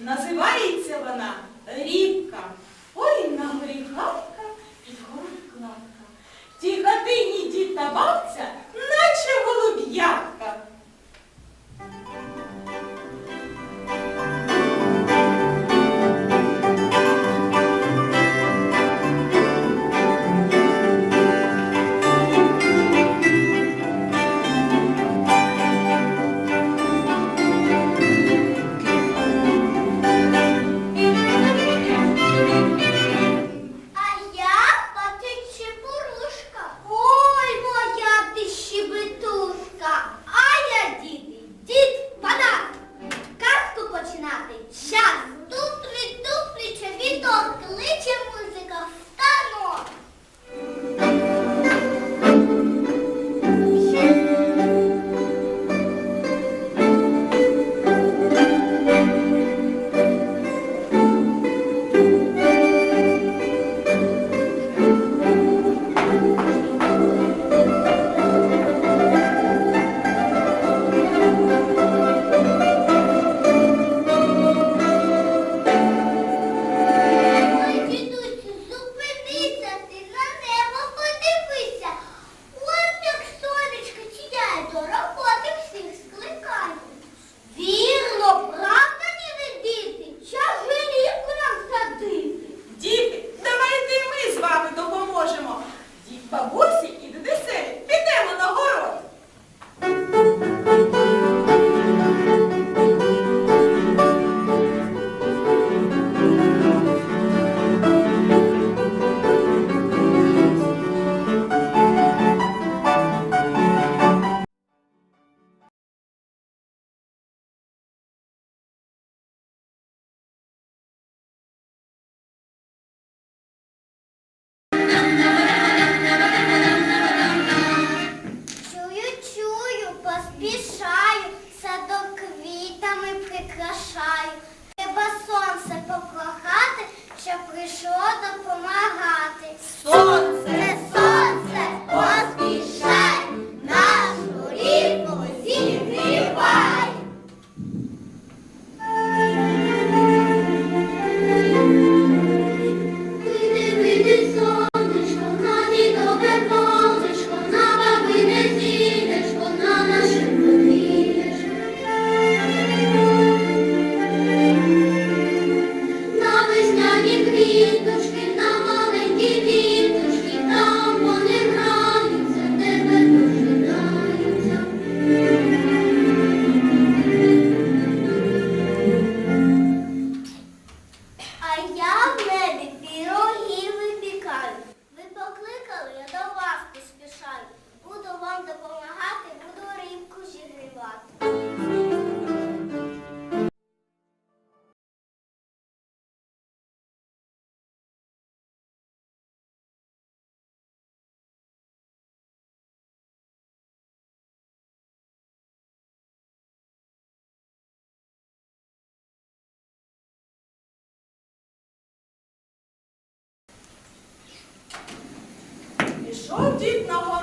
Називається вона рібка. Пішаю, садок квітами прикрашаю. Треба сонце покохати, щоб прийшло допомагати. Сонце! жодітного